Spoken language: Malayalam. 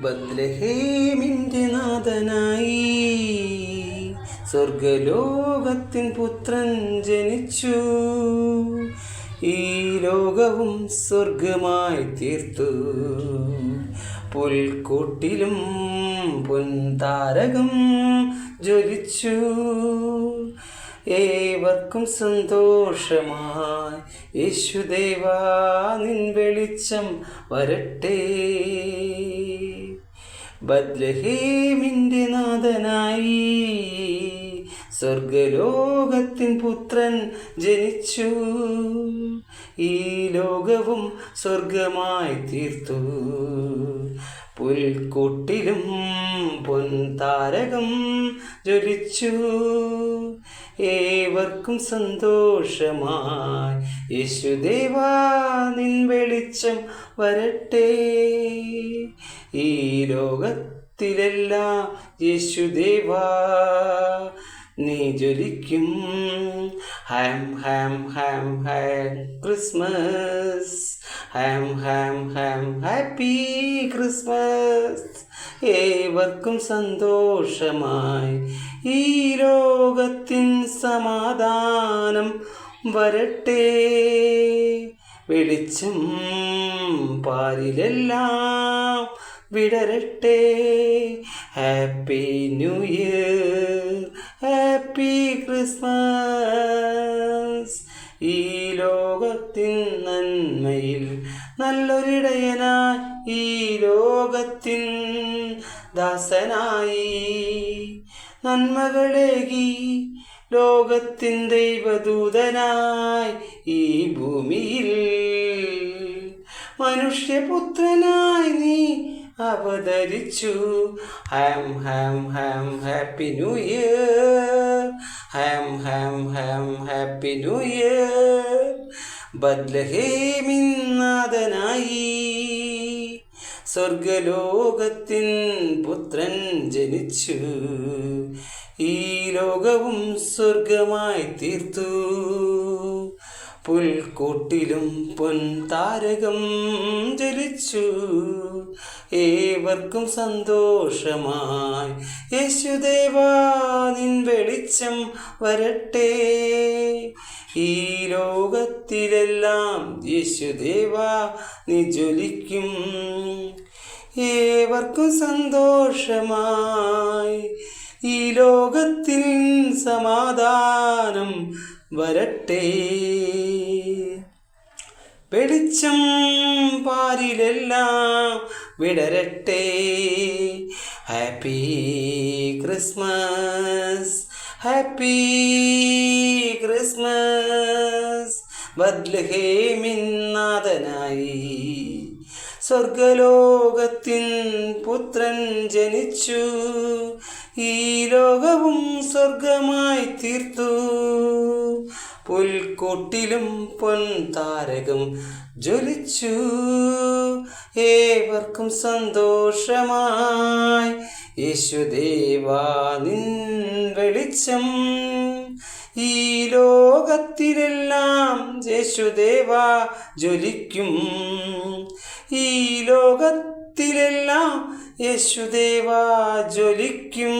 ബദ്ലഹേമിന്റെ നാഥനായി സ്വർഗലോകത്തിൻ പുത്രൻ ജനിച്ചു. ഈ ലോകവും സ്വർഗമായി തീർത്തു. പുൽക്കൂട്ടിലും പൊൻതാരകം ജ്വലിച്ചു. ഏവർക്കും സന്തോഷമായി യേശുദേവാ നിൻ വെളിച്ചം വരട്ടെ. ബദ്ലഹേമിന്റെ നാഥനായി. സ്വർഗലോകത്തിൻ പുത്രൻ ജനിച്ചു. ഈ ലോകവും സ്വർഗമായി തീർത്തു. പുൽക്കൂട്ടിലും പൊൻതാരകം ജ്വലിച്ചു. ഏവർക്കും സന്തോഷമായി. യേശുദേവാ നിൻ വെളിച്ചം വരട്ടെ. ഈ ലോകത്തിലെല്ലാം യേശുദേവാ നീ ജ്വലിക്കും. Ham Ham Ham Ham Christmas. Hmm hmm hmm happy Christmas. ഏവർക്കും സന്തോഷമായി. ഈ രോഗത്തിൻ സമാധാനം വരട്ടെ. വെളിച്ചം പാരിലെല്ലാം വിടരട്ടെ. Happy new year happy Christmas. ഈ ലോകത്തിൻ നന്മയിൽ നല്ലൊരിടയനായി ഈ ലോകത്തിൻ ദാസനായി. നന്മകളേകി ലോകത്തിൻ ദൈവദൂതനായി ഈ ഭൂമിയിൽ. മനുഷ്യപുത്രനായി നീ അവതരിച്ചു. ഹം ഹം ഹം happy new year. Hmm hmm hmm happy new year. ബദ്ലഹേമിൻ നാഥനായി. സ്വർഗലോകത്തിൻ പുത്രൻ ജനിച്ചു. ഈ ലോകവും സ്വർഗമായി തീർത്തു. പുൽക്കൂട്ടിലും പൊൻതാരകം ജലിച്ചു ഏവർക്കും സന്തോഷമായി. യേശുദേവാ നിൻ വെളിച്ചം വരട്ടെ. ഈ ലോകത്തിലെല്ലാം യേശുദേവാ നീ ജ്വലിക്കും. ഏവർക്കും സന്തോഷമായി. ഈ ലോകത്തിൽ സമാധാനം വരട്ടെ. വെളിച്ചം പാരിലെല്ലാം വിടരട്ടെ. Happy Christmas happy Christmas. ബദ്ലഹേമിൻ നാഥനായി. സ്വർഗലോകത്തിൻ പുത്രൻ ജനിച്ചു. ഈ ലോകവും സ്വർഗമായി തീർത്തു. പുൽക്കൂട്ടിലും പൊൻതാരകം ജ്വലിച്ചു. ഏവർക്കും സന്തോഷമായി. യേശുദേവാ നിൻ വെളിച്ചം. ഈ ലോകത്തിലെല്ലാം യേശുദേവ ജ്വലിക്കും. ഈ ലോകത്തിലെല്ലാം യേശുദേവ ജ്വലിക്കും.